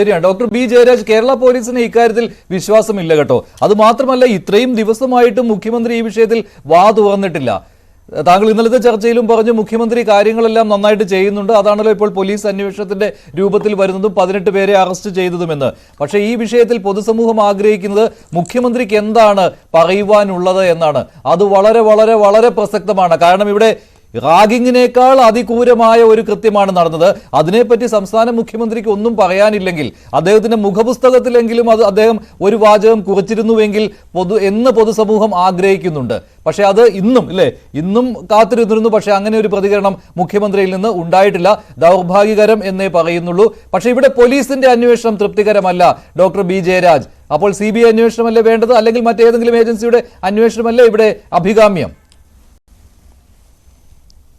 ശരിയാണ്. Doctor B Jayaraj Kerala പോലീസിന് ഇക്കാര്യത്തിൽ വിശ്വാസമില്ല കേട്ടോ. അത് മാത്രമല്ല ഇത്രയും ദിവസമായിട്ടും മുഖ്യമന്ത്രി ഈ വിഷയത്തിൽ വാ തുറന്നിട്ടില്ല. താങ്കൾ ഇന്നലത്തെ ചർച്ചയിലും പറഞ്ഞു മുഖ്യമന്ത്രി കാര്യങ്ങളെല്ലാം നന്നായിട്ട് ചെയ്യുന്നുണ്ട്. അതാണല്ലോ ഇപ്പോൾ പോലീസ് അന്വേഷണത്തിന്റെ രൂപത്തിൽ വരുന്നതും പതിനെട്ട് പേരെ അറസ്റ്റ് ചെയ്തതുമെന്ന്. പക്ഷേ ഈ വിഷയത്തിൽ പൊതുസമൂഹം ആഗ്രഹിക്കുന്നത് മുഖ്യമന്ത്രിക്ക് എന്താണ് പറയുവാനുള്ളത് എന്നാണ്. അത് വളരെ വളരെ വളരെ പ്രസക്തമാണ്. കാരണം ഇവിടെ റാഗിങ്ങിനേക്കാൾ അതിക്രൂരമായ ഒരു കൃത്യമാണ് നടന്നത്. അതിനെപ്പറ്റി സംസ്ഥാന മുഖ്യമന്ത്രിക്ക് ഒന്നും പറയാനില്ലെങ്കിൽ അദ്ദേഹത്തിന്റെ മുഖപുസ്തകത്തിലെങ്കിലും അത് അദ്ദേഹം ഒരു വാചകം കുറിച്ചിരുന്നുവെങ്കിൽ പൊതു എന്ന് പൊതുസമൂഹം ആഗ്രഹിക്കുന്നുണ്ട്. പക്ഷെ അത് ഇന്നും ഇല്ലേ? ഇന്നും കാത്തിരുന്നിരുന്നു. പക്ഷെ അങ്ങനെ ഒരു പ്രതികരണം മുഖ്യമന്ത്രിയിൽ നിന്ന് ഉണ്ടായിട്ടില്ല. ദൗർഭാഗ്യകരം എന്നേ പറയുന്നുള്ളൂ. പക്ഷെ ഇവിടെ പോലീസിന്റെ അന്വേഷണം തൃപ്തികരമല്ല ഡോക്ടർ ബി ജയരാജ്. അപ്പോൾ സി ബി ഐ അന്വേഷണമല്ലേ വേണ്ടത്? അല്ലെങ്കിൽ മറ്റേതെങ്കിലും ഏജൻസിയുടെ അന്വേഷണമല്ലേ ഇവിടെ അഭികാമ്യം?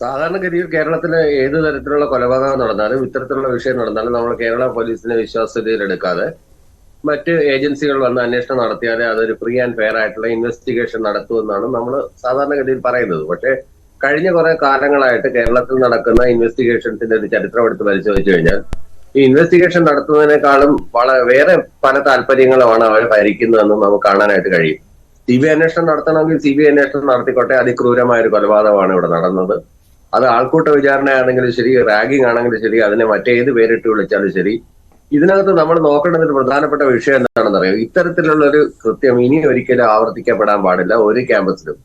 സാധാരണഗതിയിൽ കേരളത്തിലെ ഏത് തരത്തിലുള്ള കൊലപാതകം നടന്നാലും ഇത്തരത്തിലുള്ള വിഷയം നടന്നാലും നമ്മൾ കേരള പോലീസിനെ വിശ്വാസ്യതയിലെടുക്കാതെ മറ്റ് ഏജൻസികൾ വന്ന് അന്വേഷണം നടത്തിയാലേ അതൊരു ഫ്രീ ആൻഡ് ഫെയർ ആയിട്ടുള്ള ഇൻവെസ്റ്റിഗേഷൻ നടത്തുമെന്നാണ് നമ്മൾ സാധാരണഗതിയിൽ പറയുന്നത്. പക്ഷേ കഴിഞ്ഞ കുറെ കാലങ്ങളായിട്ട് കേരളത്തിൽ നടക്കുന്ന ഇൻവെസ്റ്റിഗേഷൻസിന്റെ ഒരു ചരിത്രം എടുത്ത് പരിശോധിച്ചു കഴിഞ്ഞാൽ ഈ ഇൻവെസ്റ്റിഗേഷൻ നടത്തുന്നതിനേക്കാളും വളരെ വേറെ പല താല്പര്യങ്ങളുമാണ് അവർ ഭരിക്കുന്നതെന്ന് നമുക്ക് കാണാനായിട്ട് കഴിയും. സി ബി അന്വേഷണം നടത്തണമെങ്കിൽ സി ബി അന്വേഷണം നടത്തിക്കോട്ടെ. അതിക്രൂരമായ ഒരു കൊലപാതകമാണ് ഇവിടെ നടന്നത്. അത് ആൾക്കൂട്ട വിചാരണയാണെങ്കിലും ശരി റാഗിംഗ് ആണെങ്കിലും ശരി അതിനെ മറ്റേത് പേരിട്ട് വിളിച്ചാലും ശരി. ഇതിനകത്ത് നമ്മൾ നോക്കേണ്ടത് ഒരു പ്രധാനപ്പെട്ട വിഷയം എന്താണെന്ന് അറിയാം ഇത്തരത്തിലുള്ള ഒരു കൃത്യം ഇനി ഒരിക്കലും ആവർത്തിക്കപ്പെടാൻ പാടില്ല ഒരു ക്യാമ്പസിലും.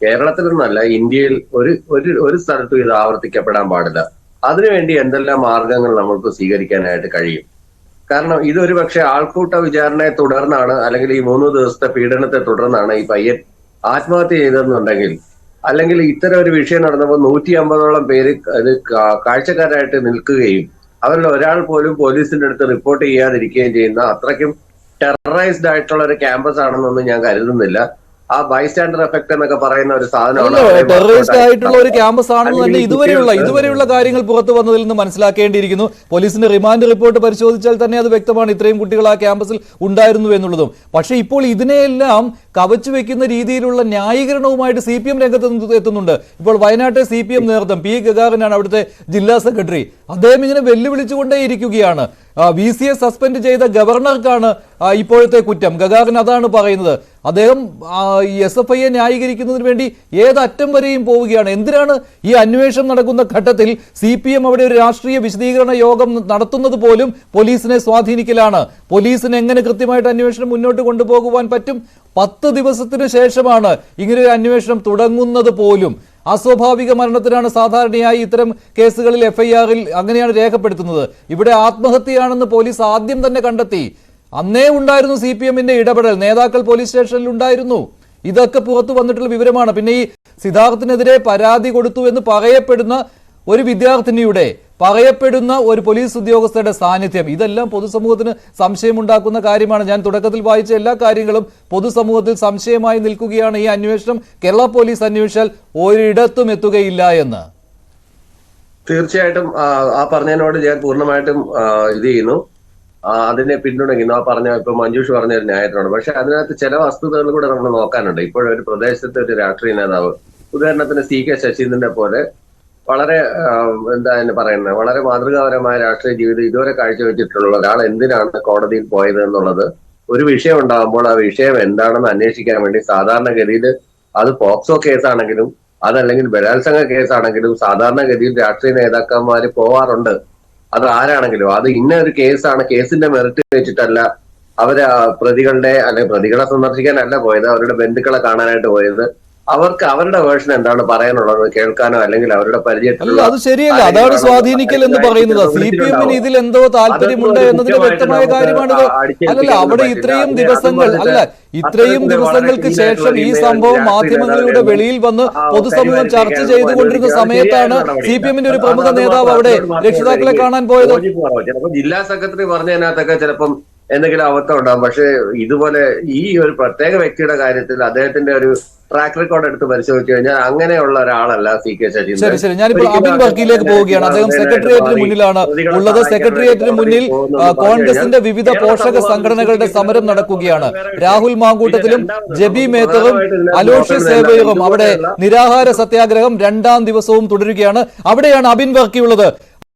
കേരളത്തിലൊന്നല്ല ഇന്ത്യയിൽ ഒരു ഒരു ഒരു സ്ഥലത്തും ഇത് ആവർത്തിക്കപ്പെടാൻ പാടില്ല. അതിനുവേണ്ടി എന്തെല്ലാം മാർഗങ്ങൾ നമുക്ക് സ്വീകരിക്കാനായിട്ട് കഴിയും? കാരണം ഇതൊരു പക്ഷേ ആൾക്കൂട്ട വിചാരണയെ തുടർന്നാണ് അല്ലെങ്കിൽ ഈ മൂന്ന് ദിവസത്തെ പീഡനത്തെ തുടർന്നാണ് ഈ പയ്യൻ ആത്മഹത്യ ചെയ്തതെന്നുണ്ടെങ്കിൽ അല്ലെങ്കിൽ ഇത്തരം ഒരു വിഷയം നടന്നപ്പോൾ നൂറ്റി അമ്പതോളം പേര് അത് കാഴ്ചക്കാരായിട്ട് നിൽക്കുകയും അവരിൽ ഒരാൾ പോലും പോലീസിന്റെ അടുത്ത് റിപ്പോർട്ട് ചെയ്യാതിരിക്കുകയും ചെയ്യുന്ന അത്രയ്ക്കും ടെററൈസ്ഡ് ആയിട്ടുള്ള ഒരു ക്യാമ്പസ് ആണെന്നൊന്നും ഞാൻ കരുതുന്നില്ല. ആ ബൈസ്റ്റാൻഡർ എഫക്ട് എന്നൊക്കെ പറയുന്ന ഒരു സാധനമാണ് ടെററിസ്റ്റ് ആയിട്ടുള്ള ഒരു ക്യാമ്പസ് ആണെന്ന് തന്നെ ഇതുവരെയുള്ള ഇതുവരെയുള്ള കാര്യങ്ങൾ പുറത്തു വന്നതിൽ നിന്ന് മനസ്സിലാക്കേണ്ടിയിരിക്കുന്നു. പോലീസിന്റെ റിമാൻഡ് റിപ്പോർട്ട് പരിശോധിച്ചാൽ തന്നെ അത് വ്യക്തമാണ്. ഇത്രയും കുട്ടികൾ ആ ക്യാമ്പസിൽ ഉണ്ടായിരുന്നു എന്നുള്ളതും. പക്ഷേ ഇപ്പോൾ ഇതിനെയെല്ലാം കവച്ചു വെക്കുന്ന രീതിയിലുള്ള ന്യായീകരണവുമായിട്ട് സി പി എം രംഗത്ത് എത്തുന്നുണ്ട്. ഇപ്പോൾ വയനാട്ടെ സി പി എം നേതൃത്വം പി. ഗഗാറിനാണ് അവിടുത്തെ ജില്ലാ സെക്രട്ടറി അദ്ദേഹം ഇങ്ങനെ വെല്ലുവിളിച്ചുകൊണ്ടേയിരിക്കുകയാണ്. വി സി എ സസ്പെൻഡ് ചെയ്ത ഗവർണർക്കാണ് ഇപ്പോഴത്തെ കുറ്റം. ഗഗാറിൻ അതാണ് പറയുന്നത്. അദ്ദേഹം എസ് എഫ് ഐയെ ന്യായീകരിക്കുന്നതിന് വേണ്ടി ഏതറ്റം വരെയും പോവുകയാണ്. എന്തിനാണ് ഈ അന്വേഷണം നടക്കുന്ന ഘട്ടത്തിൽ സി പി എം അവിടെ ഒരു രാഷ്ട്രീയ വിശദീകരണ യോഗം നടത്തുന്നത് പോലും പോലീസിനെ സ്വാധീനിക്കലാണ്? പോലീസിന് എങ്ങനെ കൃത്യമായിട്ട് അന്വേഷണം മുന്നോട്ട് കൊണ്ടുപോകുവാൻ പറ്റും? പത്ത് ദിവസത്തിന് ശേഷമാണ് ഇങ്ങനെ ഒരു അന്വേഷണം തുടങ്ങുന്നത് പോലും. അസ്വാഭാവിക മരണത്തിനാണ് സാധാരണയായി ഇത്തരം കേസുകളിൽ എഫ്ഐആറിൽ അങ്ങനെയാണ് രേഖപ്പെടുത്തുന്നത്. ഇവിടെ ആത്മഹത്യയാണെന്ന് പോലീസ് ആദ്യം തന്നെ കണ്ടെത്തി. അന്നേ ഉണ്ടായിരുന്നു സി പി എമ്മിന്റെ ഇടപെടൽ. നേതാക്കൾ പോലീസ് സ്റ്റേഷനിൽ ഉണ്ടായിരുന്നു. ഇതൊക്കെ പുറത്തു വന്നിട്ടുള്ള വിവരമാണ്. പിന്നെ ഈ സിദ്ധാർത്ഥിനെതിരെ പരാതി കൊടുത്തു എന്ന് പറയപ്പെടുന്ന ഒരു വിദ്യാർത്ഥിനിയുടെ പറയപ്പെടുന്ന ഒരു പോലീസ് ഉദ്യോഗസ്ഥരുടെ സാന്നിധ്യം. ഇതെല്ലാം പൊതുസമൂഹത്തിന് സംശയമുണ്ടാക്കുന്ന കാര്യമാണ്. ഞാൻ തുടക്കത്തിൽ വായിച്ച എല്ലാ കാര്യങ്ങളും പൊതുസമൂഹത്തിൽ സംശയമായി നിൽക്കുകയാണ്. ഈ അന്വേഷണം കേരള പോലീസ് അന്വേഷിച്ചാൽ ഒരിടത്തും എത്തുകയില്ല എന്ന്. തീർച്ചയായിട്ടും ആ, പറഞ്ഞതിനോട് ഞാൻ പൂർണമായിട്ടും ഇത് ചെയ്യുന്നു. അതിനെ പിന്തുണയ്ക്കുന്നു. ആ പറഞ്ഞ ഇപ്പൊ മഞ്ജുഷ് പറഞ്ഞ ഒരു ന്യായത്തിനോട്. പക്ഷെ അതിനകത്ത് ചില വസ്തുതകൾ കൂടെ നമ്മൾ നോക്കാനുണ്ട്. ഇപ്പോഴൊരു പ്രദേശത്തെ ഒരു രാഷ്ട്രീയ നേതാവ് ഉദാഹരണത്തിന് സി കെ ശശീന്ദ്രനെ പോലെ വളരെ എന്താ എന്നെ പറയുന്നത് വളരെ മാതൃകാപരമായ രാഷ്ട്രീയ ജീവിതം ഇതുവരെ കാഴ്ചവെച്ചിട്ടുള്ള ഒരാൾ എന്തിനാണ് കോടതിയിൽ പോയത് എന്നുള്ളത് ഒരു വിഷയം ഉണ്ടാകുമ്പോൾ ആ വിഷയം എന്താണെന്ന് അന്വേഷിക്കാൻ വേണ്ടി സാധാരണഗതിയിൽ അത് പോക്സോ കേസാണെങ്കിലും അതല്ലെങ്കിൽ ബലാത്സംഗ കേസാണെങ്കിലും സാധാരണഗതിയിൽ രാഷ്ട്രീയ നേതാക്കന്മാർ പോവാറുണ്ട്. അത് ആരാണെങ്കിലും? അത് ഇന്ന ഒരു കേസാണ് കേസിന്റെ മെറിറ്റ് വെച്ചിട്ടല്ല അവർ പ്രതികളുടെ അല്ലെങ്കിൽ പ്രതികളെ സന്ദർശിക്കാനല്ല പോയത് അവരുടെ ബന്ധുക്കളെ കാണാനായിട്ട് പോയത്. അവർക്ക് അവരുടെ വേർഷൻ എന്താണ് പറയാനുള്ളത്? കേൾക്കാനോ അല്ലെങ്കിൽ അവരുടെ പരിചയത്തിലുള്ള അത് ശരിയല്ല. അതാണ് സ്വാധീനിക്കൽ എന്ന് പറയുന്നത്. സി പി എമ്മിന് ഇതിൽ എന്തോ താല്പര്യമുണ്ട് എന്നതിന് വ്യക്തമായ കാര്യമാണിത്. അല്ലല്ല അവിടെ ഇത്രയും ദിവസങ്ങൾ അല്ല ഇത്രയും ദിവസങ്ങൾക്ക് ശേഷം ഈ സംഭവം മാധ്യമങ്ങളുടെ വെളിയിൽ വന്ന് പൊതുസമൂഹം ചർച്ച ചെയ്തുകൊണ്ടിരുന്ന സമയത്താണ് സി പി എമ്മിന്റെ ഒരു പ്രമുഖ നേതാവ് അവിടെ രക്ഷിതാക്കളെ കാണാൻ പോയത്. ജില്ലാ സെക്രട്ടറി പറഞ്ഞതിനകത്തൊക്കെ ചിലപ്പം എന്തെങ്കിലും അബദ്ധം ഉണ്ടാകും പക്ഷെ ഇതുപോലെ ഈ ഒരു പ്രത്യേക വ്യക്തിയുടെ കാര്യത്തിൽ അദ്ദേഹത്തിന്റെ ഒരു ട്രാക്ക് റെക്കോർഡ് എടുത്ത് പരിശോധിച്ചു കഴിഞ്ഞാൽ അങ്ങനെയുള്ള ഒരാളല്ല സി കെ ശരി ശശീന്ദ്രൻ ശരി ഞാനിപ്പോൾ അബിൻ വർക്കിയിലേക്ക് പോവുകയാണ്. അദ്ദേഹം സെക്രട്ടേറിയറ്റിന് മുന്നിലാണ് ഉള്ളത്. സെക്രട്ടേറിയറ്റിന് മുന്നിൽ കോൺഗ്രസിന്റെ വിവിധ പോഷക സംഘടനകളുടെ സമരം നടക്കുകയാണ്. രാഹുൽ മാങ്കൂട്ടത്തിലും ജബി മേത്തറും അലോഷ്യ സേവയവും അവിടെ നിരാഹാര സത്യാഗ്രഹം രണ്ടാം ദിവസവും തുടരുകയാണ്. അവിടെയാണ് അബിൻ വർക്കിയുള്ളത്